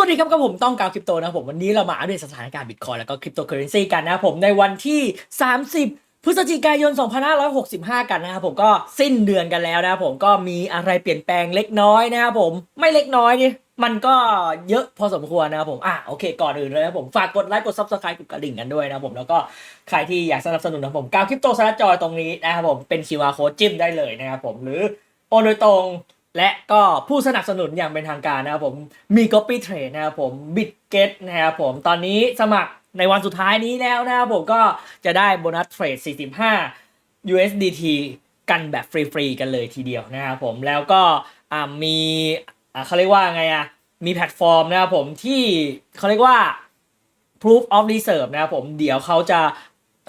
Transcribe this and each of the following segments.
วัสดีครับกับผมต้องกาวคริปโตนะผมวันนี้เรามาอัปเดตสถานการณ์บิตคอยแล้วก็คริปโตเคอเรนซีกันนะผมในวันที่ 30 พฤศจิกายน 2565 กันนะครับผมก็สิ้นเดือนกันแล้วนะผมก็มีอะไรเปลี่ยนแปลงเล็กน้อยนะครับผมไม่เล็กน้อยนี่มันก็เยอะพอสมควรนะครับผมอะโอเค ก่อนอื่นเลยนะผมฝากกดไลค์กด subscribe กดกระดิ่งกันด้วยนะผมแล้วก็ใครที่อยากสนับสนุนนะผมกาวคริปโตสลัดจอยตรงนี้นะครับผมเป็น QR code จิ้มได้เลยนะครับผมหรือโอนโดยตรง และก็ผู้สนับสนุนอย่างเป็นทางการนะครับผมมี Copy Trade นะครับผม BitGet นะครับผมตอนนี้สมัครในวันสุดท้ายนี้แล้วนะครับผมก็จะได้โบนัสเทรด 45 USDT กันแบบฟรีๆกันเลยทีเดียวนะครับผมแล้วก็มีเขาเรียกว่าไงอะมีแพลตฟอร์มนะครับผมที่เขาเรียกว่า proof of reserve นะครับผมเดี๋ยวเขาจะ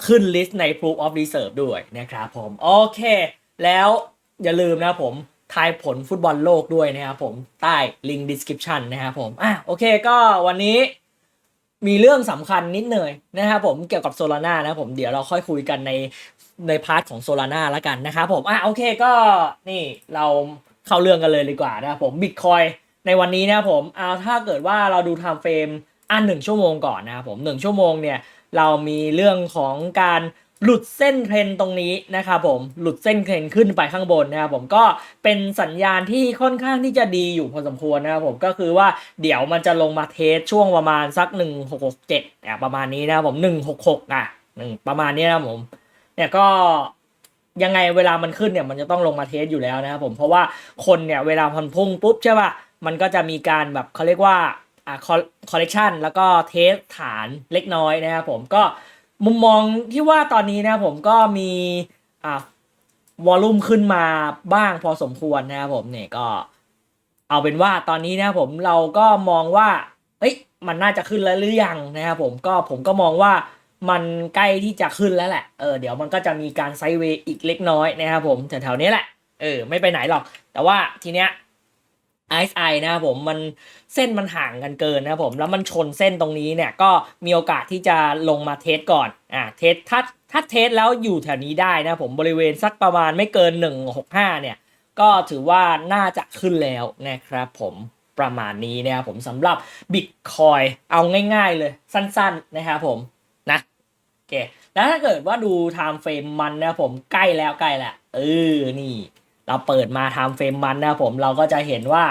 ขึ้นลิสต์ใน proof of reserve ด้วยนะครับผม โอเค แล้วอย่าลืมนะครับผม ทายผลฟุตบอลโลกด้วยนะครับผมใต้ลิงก์ description นะครับผมอะโอเคก็วันนี้มีเรื่องสำคัญนิดหน่อยนะครับผมเกี่ยวกับโซลาร่านะผมเดี๋ยวเราค่อยคุยกันในในพาร์ทของโซลาร่าแล้วกันนะครับผมอะโอเคก็นี่เราเข้าเรื่องกันเลยดีกว่านะครับผมบิตคอยในวันนี้นะครับผมเอาถ้าเกิดว่าเราดูไทม์เฟรมอันหนึ่งชั่วโมงก่อนนะครับผมหนึ่งชั่วโมงเนี่ยเรามีเรื่องของการ หลุดเส้นเทรนตรงนี้นะครับผมหลุดเส้นเทรนขึ้นไปข้างบนนะครับผมก็เป็นสัญญาณที่ค่อนข้างที่จะดีอยู่พอสมควรนะครับผมก็คือว่าเดี๋ยวมันจะลงมาเทสช่วงประมาณสัก 1667อะประมาณนี้นะครับผม 166อะหนึ่งประมาณนี้นะครับผมเนี่ยก็ยังไงเวลามันขึ้นเนี่ยมันจะต้องลงมาเทสอยู่แล้วนะครับผมเพราะว่าคนเนี่ยเวลาพันพุ่งปุ๊บใช่ป่ะมันก็จะมีการแบบเขาเรียกว่าอ่าคอลเลกชันแล้วก็เทสฐานเล็กน้อยนะครับผมก็ มุมมองที่ว่าตอนนี้นะผมก็มีอ่าวอลลุ่มขึ้นมาบ้างพอสมควรนะครับผมเนี่ยก็เอาเป็นว่าตอนนี้นะผมเราก็มองว่าเอ้ยมันน่าจะขึ้นแล้วหรือยังนะครับผมก็ผมก็มองว่ามันใกล้ที่จะขึ้นแล้วแหละเออเดี๋ยวมันก็จะมีการไซด์เวย์อีกเล็กน้อยนะครับผมแถวๆนี้แหละเออไม่ไปไหนหรอก แต่ว่าทีเนี้ย RSI นะครับผมมันเส้นมันห่างกันเกินนะครับผมแล้วมันชนเส้นตรงนี้เนี่ยก็มีโอกาสที่จะลงมาเทสก่อนอ่าเทสถ้าถ้าเทสแล้วอยู่แถวนี้ได้นะผมบริเวณสักประมาณไม่เกิน 165 เนี่ย ก็ถือว่าน่าจะขึ้นแล้วนะครับผมประมาณนี้นะครับผมสำหรับ Bitcoin เอาง่ายๆเลยสั้นๆนะครับผมนะโอเคแล้วถ้าเกิดว่าดู time frame มันนะผมใกล้แล้วใกล้แล้วเออนี่ เราเปิดมาไทม์เฟรมมันนะครับผมเราก็จะเห็นว่า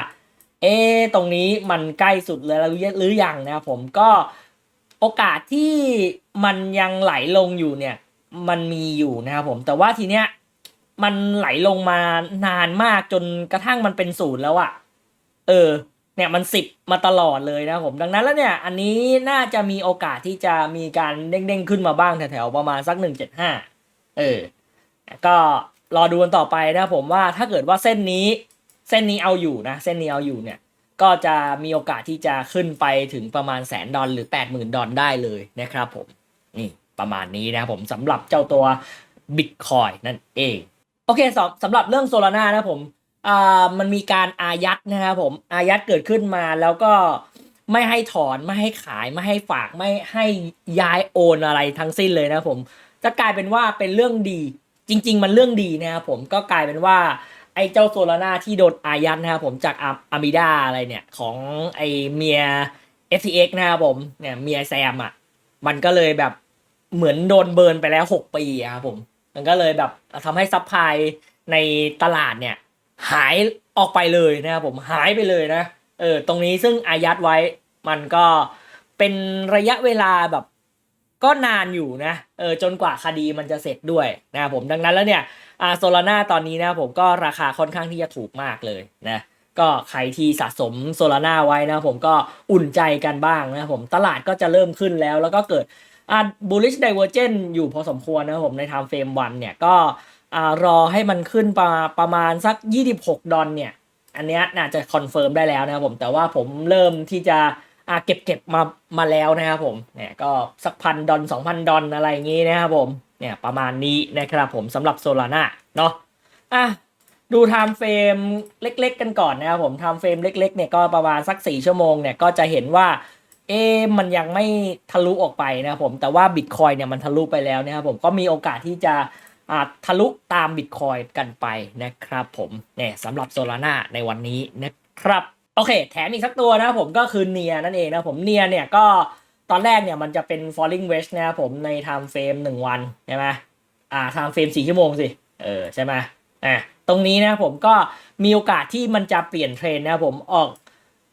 เอ๊ตรงนี้มันใกล้สุดเลยหรือยังนะครับผมก็โอกาสที่มันยังไหลลงอยู่เนี่ย มันมีอยู่นะครับผมแต่ว่าทีเนี้ยมันไหลลงมานานมากจนกระทั่งมันเป็นศูนย์แล้วอะเออ เนี่ยมันสิบมาตลอดเลยนะครับผม ดังนั้นแล้วเนี่ย อันนี้น่าจะมีโอกาสที่จะมีการเด้งๆขึ้นมาบ้างแถวๆประมาณสักหนึ่งเจ็ดห้าเออ ก็ รอดูกันต่อไปนะครับผมว่าถ้าเกิดว่าเส้นนี้เส้นนี้เอาอยู่นะ เส้นนี้เอาอยู่เนี่ย ก็จะมีโอกาสที่จะขึ้นไปถึงประมาณแสนดอลหรือ 80,000 ดอลได้เลยนะครับผม นี่ประมาณนี้นะครับผมสำหรับเจ้าตัว Bitcoin นั่นเอง โอเคสำสำหรับเรื่องโซลาร่านะผมอ่ามันมีการอายัดนะครับผมอายัดเกิดขึ้นมาแล้วก็ไม่ให้ถอนไม่ให้ขายไม่ให้ฝากไม่ให้ย้ายโอนอะไรทั้งสิ้นเลยนะผมจะกลายเป็นว่าเป็นเรื่องดี จริง ๆ มันเรื่องดีนะครับผมก็กลายเป็นว่าไอ้เจ้าโซลาร่าที่โดนอายัดนะครับผมจากอามิดาอะไรเนี่ยของไอเมีย FTX นะครับผมเนี่ยเมียแซมอะมันก็เลยแบบเหมือนโดนเบิร์นไปแล้ว 6 ปีอะครับผม มันก็เลยแบบทำให้ซัพพลายในตลาดเนี่ย หายออกไปเลยนะครับผมหายไปเลยนะเออตรงนี้ซึ่งอายัดไว้มันก็เป็นระยะเวลาแบบ ก็นานอยู่นะเออจนกว่าคดีมันจะเสร็จด้วยนะครับผมดังนั้นแล้วเนี่ยอาโซลาร่าตอนนี้นะผมก็ราคาค่อนข้างที่จะถูกมากเลยนะก็ใครที่สะสมโซลาร่าไว้นะผมก็อุ่นใจกันบ้างนะผมตลาดก็จะเริ่มขึ้นแล้ว แล้วก็เกิดอ่า bullish divergence อยู่พอสมควรนะผมใน time frame วันเนี่ยก็อ่ารอให้มันขึ้นประประมาณสัก 26 ดอลเนี่ยอันนี้น่าจะคอนเฟิร์มได้แล้วนะครับผมแต่ว่าผมเริ่มที่จะ อ่าเก็บเก็บมามาแล้วนะครับผมเนี่ยก็สักพันดอลสองพันดอลอะไรอย่างงี้นะครับผมเนี่ยประมาณนี้นะครับผมสำหรับโซลาร่าเนาะอะดูไทม์เฟรมเล็ก ๆ กันก่อนนะครับผมไทม์เฟรมเล็ก ๆ เนี่ยก็ประมาณสัก 4 ชั่วโมงเนี่ยก็จะเห็นว่า เอ๊มันยังไม่ทะลุออกไปนะครับผมแต่ว่าบิตคอยเนี่ยมันทะลุไปแล้วนะครับผมก็มีโอกาสที่จะอ่าทะลุตามบิตคอยกันไปนะครับผมเนี่ยสำหรับโซลาร่าในวันนี้นะครับ โอเค แถมอีกสักตัวนะผมก็คือเนียนั่นเองนะผมเนียเนี่ยก็ตอนแรกเนี่ยมันจะเป็น falling wedge นะครับผมใน time frame หนึ่งวันใช่ไหมอ่า time frame สี่ชั่วโมงสิ เออใช่ไหมอะตรงนี้นะผมก็มีโอกาสที่มันจะเปลี่ยนเทรนนะผมออก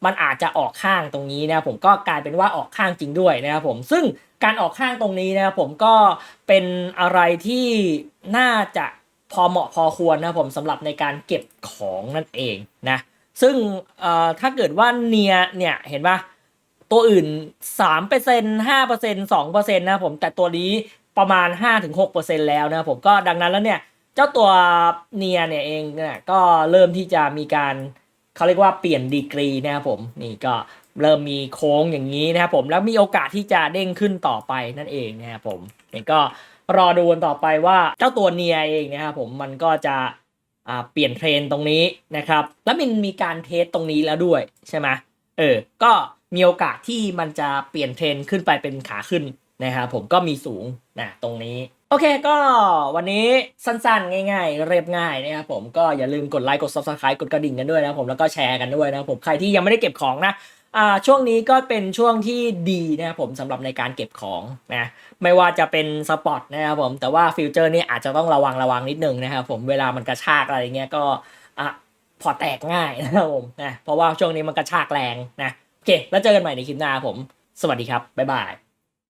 มันอาจจะออกข้างตรงนี้นะผมก็กลายเป็นว่าออกข้างจริงด้วยนะครับผมซึ่งการออกข้างตรงนี้นะครับผมก็เป็นอะไรที่น่าจะพอเหมาะพอควรนะผมสำหรับในการเก็บของนั่นเองนะ ซึ่งถ้าเกิดว่าเนียเนี่ยเห็นปะตัวอื่น 3% 5% 2%นะครับผมแต่ตัวนี้ประมาณ 5-6%แล้วนะผมก็ดังนั้นแล้วเนี่ยเจ้าตัวเนียเนี่ยเองเนี่ยก็เริ่มที่จะมีการเขาเรียกว่าเปลี่ยนดีกรีนะครับผมนี่ก็เริ่มมีโค้งอย่างนี้นะครับผมแล้วมีโอกาสที่จะเด้งขึ้นต่อไปนั่นเองนะครับผมนี่ก็รอดูกันต่อไปว่าเจ้าตัวเนียเองนะครับผมมันก็จะ เปลี่ยนเทรนตรงนี้นะครับ แล้วมันมีการเทสตรงนี้แล้วด้วยใช่ไหมเออ ก็มีโอกาสที่มันจะเปลี่ยนเทรนขึ้นไปเป็นขาขึ้น นะครับผมก็มีสูงนะตรงนี้ โอเคก็วันนี้สั้นๆ ง่ายๆ เรียบง่ายนะครับผมก็อย่าลืมกดไลค์กด subscribe กดกระดิ่งกันด้วยนะผมแล้วก็แชร์กันด้วยนะผมใครที่ยังไม่ได้เก็บของนะอ่าช่วงนี้ก็เป็นช่วงที่ดีนะครับผมสำหรับในการเก็บของนะไม่ว่าจะเป็นสปอร์ตนะครับผมแต่ว่าฟิวเจอร์นี่อาจจะต้องระวังระวังนิดนึงนะครับผมเวลามันกระชากอะไรเงี้ยก็อะพอแตกง่ายนะครับผมนะเพราะว่าช่วงนี้มันกระชากแรงนะโอเค แล้วเจอกันใหม่ในคลิปหน้าผม สวัสดีครับ บ๊ายบาย